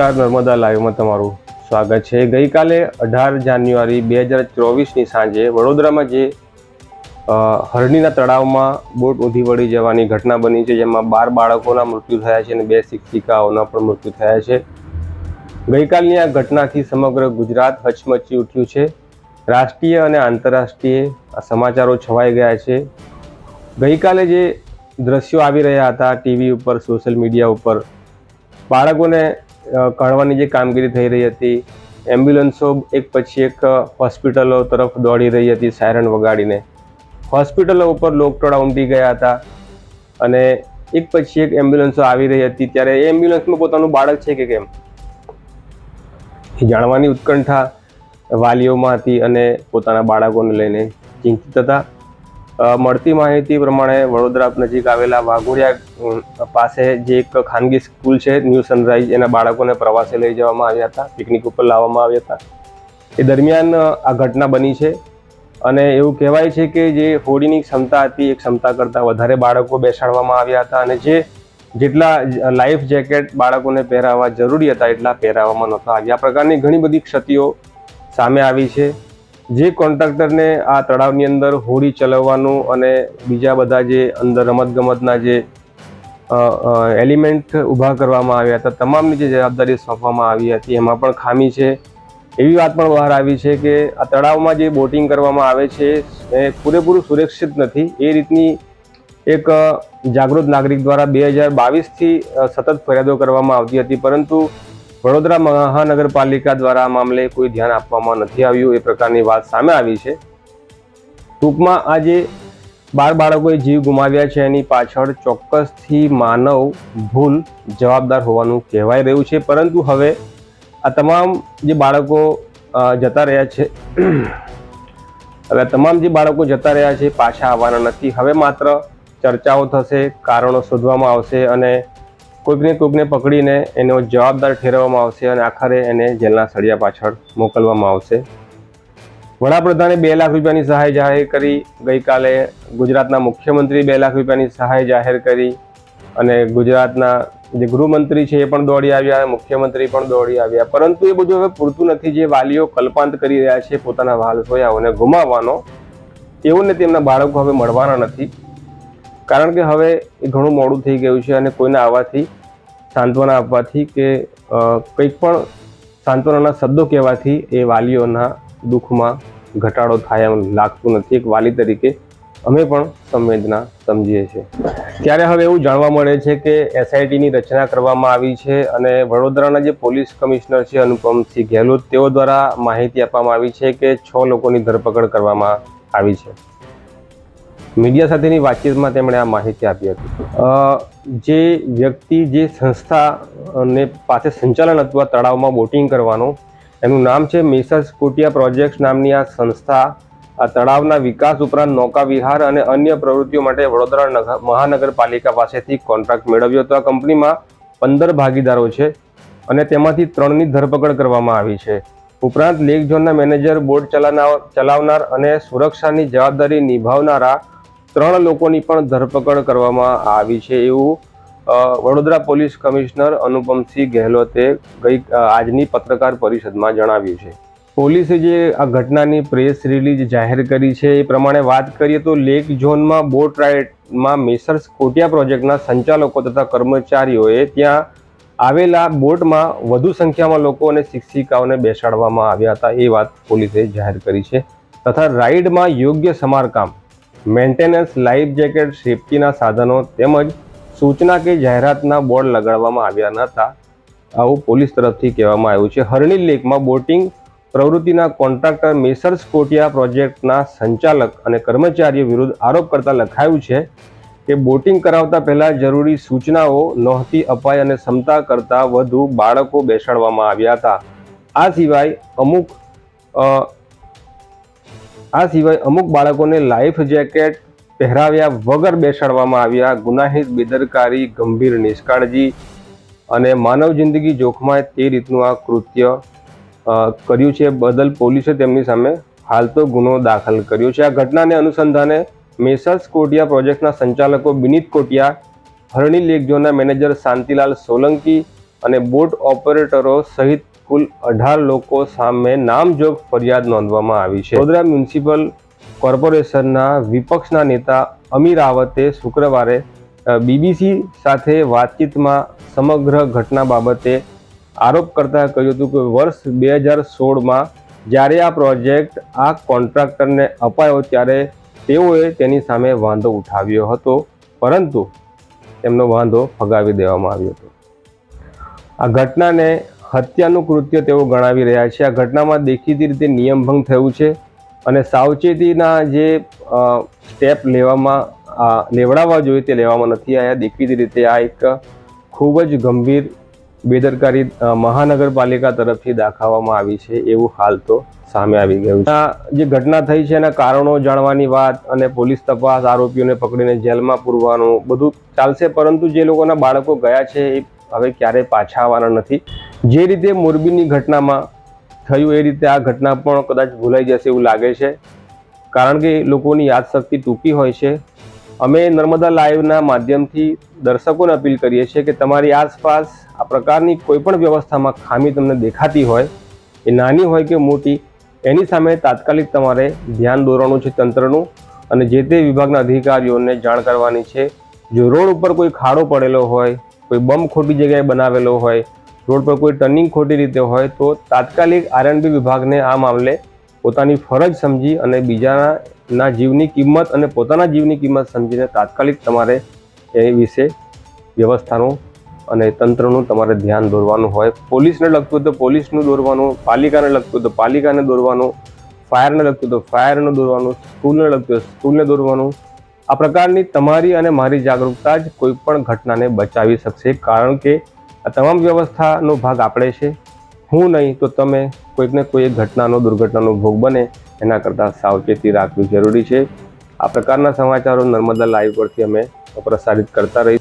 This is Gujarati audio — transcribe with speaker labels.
Speaker 1: નમસ્કાર, નર્મદા લાઈવમાં તમારું સ્વાગત છે. ગઈકાલે અઢાર જાન્યુઆરી બે હજાર ચોવીસની સાંજે વડોદરામાં જે હરણીના તળાવમાં બોટ ઉધી વળી જવાની ઘટના બની છે, જેમાં બાર બાળકોના મૃત્યુ થયા છે અને બે શિક્ષિકાઓના પણ મૃત્યુ થયા છે. ગઈકાલની આ ઘટનાથી સમગ્ર ગુજરાત હચમચી ઉઠ્યું છે. રાષ્ટ્રીય અને આંતરરાષ્ટ્રીય આ સમાચારો છવાઈ ગયા છે. ગઈકાલે જે દ્રશ્યો આવી રહ્યા હતા, ટીવી ઉપર, સોશિયલ મીડિયા ઉપર, બાળકોને કાઢવાની જે કામગીરી થઈ રહી હતી, એમ્બ્યુલન્સો એક પછી એક હોસ્પિટલો તરફ દોડી રહી હતી સાયરન વગાડીને. હોસ્પિટલો ઉપર લોકટોળા ઉમટી ગયા હતા અને એક પછી એક એમ્બ્યુલન્સો આવી રહી હતી. ત્યારે એ એમ્બ્યુલન્સમાં પોતાનું બાળક છે કે કેમ? એ જાણવાની ઉત્કંઠા વાલીઓમાં હતી અને પોતાના બાળકોને લઈને ચિંતિત હતા. મળતી માહિતી પ્રમાણે વડોદરા નજીક આવેલા વાઘોડિયા પાસે જે એક ખાનગી સ્કૂલ છે, ન્યૂ સનરાઈઝ, એના બાળકોને પ્રવાસે લઈ જવામાં આવ્યા હતા, પિકનિક ઉપર લાવવામાં આવ્યા હતા. એ દરમિયાન આ ઘટના બની છે અને એવું કહેવાય છે કે જે હોડીની ક્ષમતા હતી, એ ક્ષમતા કરતાં વધારે બાળકો બેસાડવામાં આવ્યા હતા અને જે જેટલા લાઈફ જેકેટ બાળકોને પહેરાવવા જરૂરી હતા, એટલા પહેરાવવામાં નહોતા આવ્યા. આ પ્રકારની ઘણી બધી ક્ષતિઓ સામે આવી છે. જે કોન્ટ્રાક્ટરને આ તળાવની અંદર હોડી ચલાવવાનું અને બીજા બધા જે અંદર રમતગમતના જે એલિમેન્ટ ઊભા કરવામાં આવ્યા હતા, તમામની જે જવાબદારી સોંપવામાં આવી હતી, એમાં પણ ખામી છે. એવી વાત પણ બહાર આવી છે કે આ તળાવમાં જે બોટિંગ કરવામાં આવે છે, એ પૂરેપૂરું સુરક્ષિત નથી. એ રીતની એક જાગૃત નાગરિક દ્વારા બે હજાર બાવીસથી સતત ફરિયાદો કરવામાં આવતી હતી, પરંતુ વડોદરા મહાનગરપાલિકા દ્વારા આ મામલે કોઈ ધ્યાન આપવામાં નથી આવ્યું, એ પ્રકારની વાત સામે આવી છે. ટૂંકમાં આ જે બાર બાળકોએ જીવ ગુમાવ્યા છે એની પાછળ ચોક્કસથી માનવ ભૂલ જવાબદાર હોવાનું કહેવાઈ રહ્યું છે. પરંતુ હવે આ તમામ જે બાળકો જતા રહ્યા છે, હવે તમામ જે બાળકો જતા રહ્યા છે પાછા આવવાના નથી. હવે માત્ર ચર્ચાઓ થશે, કારણો શોધવામાં આવશે અને કોઈકને કોઈકને પકડીને એનો જવાબદાર ઠેરવવામાં આવશે અને આખરે એને જેલના સળિયા પાછળ મોકલવામાં આવશે. વડાપ્રધાને બે લાખ રૂપિયાની સહાય જાહેર કરી. ગઈકાલે ગુજરાતના મુખ્યમંત્રી બે લાખ રૂપિયાની સહાય જાહેર કરી અને ગુજરાતના જે ગૃહમંત્રી છે એ પણ દોડી આવ્યા, મુખ્યમંત્રી પણ દોડી આવ્યા. પરંતુ એ બધું હવે પૂરતું નથી. જે વાલીઓ કલ્પાંત કરી રહ્યા છે પોતાના વાલ સોયાઓને ગુમાવવાનો તેઓને તેમના બાળકો હવે મળવાના નથી. કારણ કે હવે એ ઘણું મોડું થઈ ગયું છે અને કોઈને આવવાથી, સાંત્વના આપવાથી કે કંઈક પણ સાંત્વનાના શબ્દો કહેવાથી એ વાલીઓના દુઃખમાં ઘટાડો થાય એમ લાગતું નથી. એક વાલી તરીકે અમે પણ સંવેદના સમજીએ છીએ. ત્યારે હવે એવું જાણવા મળે છે કે એસઆઈટીની રચના કરવામાં આવી છે અને વડોદરાના જે પોલીસ કમિશનર છે અનુપમસિંહ ગેહલોત, તેઓ દ્વારા માહિતી આપવામાં આવી છે કે છ લોકોની ધરપકડ કરવામાં આવી છે. મીડિયા સાથેની વાતચીતમાં તેમણે આ માહિતી આપી હતી. જે વ્યક્તિ, જે સંસ્થાને પાસે સંચાલન અથવા તળાવમાં બોટિંગ કરવાનું, એનું નામ છે મિસર્સ કોટિયા પ્રોજેક્ટ્સ નામની આ સંસ્થા, આ તળાવના વિકાસ ઉપરાંત નૌકા વિહાર અને અન્ય પ્રવૃત્તિઓ માટે વડોદરા નગર- મહાનગરપાલિકા પાસેથી કોન્ટ્રાક્ટ મેળવ્યો હતો. આ કંપનીમાં પંદર ભાગીદારો છે અને તેમાંથી ત્રણની ધરપકડ કરવામાં આવી છે. ઉપરાંત લેક ઝોનના મેનેજર ચલાવનાર ચલાવનાર અને સુરક્ષાની જવાબદારી નિભાવનારા ત્રણ લોકોની પણ ધરપકડ કરવામાં આવી છે એવું વડોદરા પોલીસ કમિશનર અનુપમસિંહ ગેહલોતે ગઈ આજની પત્રકાર પરિષદમાં જણાવ્યું છે. પોલીસે જે આ ઘટનાની પ્રેસ રિલીઝ જાહેર કરી છે એ પ્રમાણે વાત કરીએ તો લેક ઝોનમાં બોટ રાઇડમાં મેસર્સ કોટિયા પ્રોજેક્ટના સંચાલકો તથા કર્મચારીઓએ ત્યાં આવેલા બોટમાં વધુ સંખ્યામાં લોકો અને શિક્ષિકાઓને બેસાડવામાં આવ્યા હતા એ વાત પોલીસે જાહેર કરી છે. તથા રાઇડમાં યોગ્ય સમારકામ મેન્ટેનન્સ લાઈફ જેકેટ સેફટીના સાધનો તેમજ સૂચના કે જાહેરાતના બોર્ડ લગાડવામાં આવ્યા ન આવું પોલીસ તરફથી કહેવામાં આવ્યું છે. હરણી લેકમાં બોટિંગ પ્રવૃત્તિના કોન્ટ્રાક્ટર મેસર્સ કોટિયા પ્રોજેક્ટના સંચાલક અને કર્મચારીઓ વિરુદ્ધ આરોપ કરતા લખાયું છે કે બોટિંગ કરાવતા પહેલાં જરૂરી સૂચનાઓ નહોતી અપાઈ અને ક્ષમતા કરતાં વધુ બાળકો બેસાડવામાં આવ્યા હતા. આ સિવાય અમુક આ સિવાય અમુક બાળકોને લાઈફ જેકેટ પહેરાવ્યા વગર બેસાડવામાં આવ્યા, ગુનાહિત, બેદરકારી, ગંભીર નિષ્કાળજી અને માનવ જિંદગી જોખમાય તે રીતનું આ કૃત્ય કર્યું છે. બદલ પોલીસે તેમની સામે હાલ તો ગુનો દાખલ કર્યો છે. આ ઘટનાને અનુસંધાને મેસર્સ કોટિયા પ્રોજેક્ટના સંચાલકો બિનીત કોટિયા, હરણી લેક ઝોનના મેનેજર શાંતિલાલ સોલંકી અને બોટ ઓપરેટરો સહિત કુલ અઢાર લોકો સામે નામજોગ ફરિયાદ નોંધવામાં આવી છે. વડોદરા મ્યુનિસિપલ કોર્પોરેશનના વિપક્ષના નેતા અમીર રાવતે શુક્રવારે બીબીસી સાથે વાતચીતમાં સમગ્ર ઘટના બાબતે આરોપ કરતા કહ્યું હતું કે વર્ષ બે હજાર સોળમાં જ્યારે આ પ્રોજેક્ટ આ કોન્ટ્રાક્ટરને અપાયો ત્યારે તેઓએ તેની સામે વાંધો ઉઠાવ્યો હતો, પરંતુ તેમનો વાંધો ફગાવી દેવામાં આવ્યો હતો. આ ઘટનાને હત્યાનું કૃત્ય તેઓ ગણાવી રહ્યા છે. આ ઘટનામાં દેખીતી રીતે નિયમભંગ થયું છે અને સાવચેતીના જે સ્ટેપ લેવામાં લેવડાવવા જોઈએ તે લેવામાં નથી આવ્યા દેખીતી રીતે આ એક ખૂબ જ ગંભીર બેદરકારી મહાનગરપાલિકા તરફથી દાખવવામાં આવી છે એવું હાલ તો સામે આવી ગયું આ જે ઘટના થઈ છે એના કારણો જાણવાની વાત અને પોલીસ તપાસ આરોપીઓને પકડીને જેલમાં પૂરવાનું બધું ચાલશે પરંતુ જે લોકોના બાળકો ગયા છે એ હવે ક્યારેય પાછા આવવાના નથી. જે રીતે મોરબીની ઘટનામાં થયું એ રીતે આ ઘટના પણ કદાચ ભૂલાઈ જશે એવું લાગે છે. કારણ કે લોકોની યાદશક્તિ ટૂંકી હોય છે. અમે નર્મદા લાઈવના માધ્યમથી દર્શકોને અપીલ કરીએ છીએ કે તમારી આસપાસ આ પ્રકારની કોઈપણ વ્યવસ્થામાં ખામી તમને દેખાતી હોય, એ નાની હોય કે મોટી, એની સામે તાત્કાલિક તમારે ધ્યાન દોરવાનું છે તંત્રનું અને જે તે વિભાગના અધિકારીઓને જાણ કરવાની છે. જો રોડ ઉપર કોઈ ખાડો પડેલો હોય, કોઈ બમ ખોટી જગ્યાએ બનાવેલો હોય રોડ પર કોઈ ટર્નિંગ ખોટી રીતે હોય તો તાત્કાલિક આરએનબી વિભાગને આ મામલે પોતાની ફરજ સમજી અને બીજાના જીવની કિંમત અને પોતાના જીવની કિંમત સમજીને તાત્કાલિક તમારે એ વિશે વ્યવસ્થાનું અને તંત્રનું તમારે ધ્યાન દોરવાનું હોય. પોલીસને લગતું તો પોલીસનું દોરવાનું, પાલિકાને લગતું તો પાલિકાને દોરવાનું, ફાયરને લગતું તો ફાયરનું દોરવાનું, સ્કૂલને લગતું સ્કૂલને દોરવાનું. આ પ્રકારની તમારી અને મારી જાગૃતતા જ કોઈપણ ઘટનાને બચાવી શકશે. કારણ કે આ તમામ વ્યવસ્થાનો ભાગ આપણે છે. હું નહીં તો તમે કોઈકને કોઈ એક ઘટનાનો, દુર્ઘટનાનો ભોગ બને, એના કરતાં સાવચેતી રાખવી જરૂરી છે. આ પ્રકારના સમાચારો નર્મદા લાઈવ પરથી અમે પ્રસારિત કરતા રહી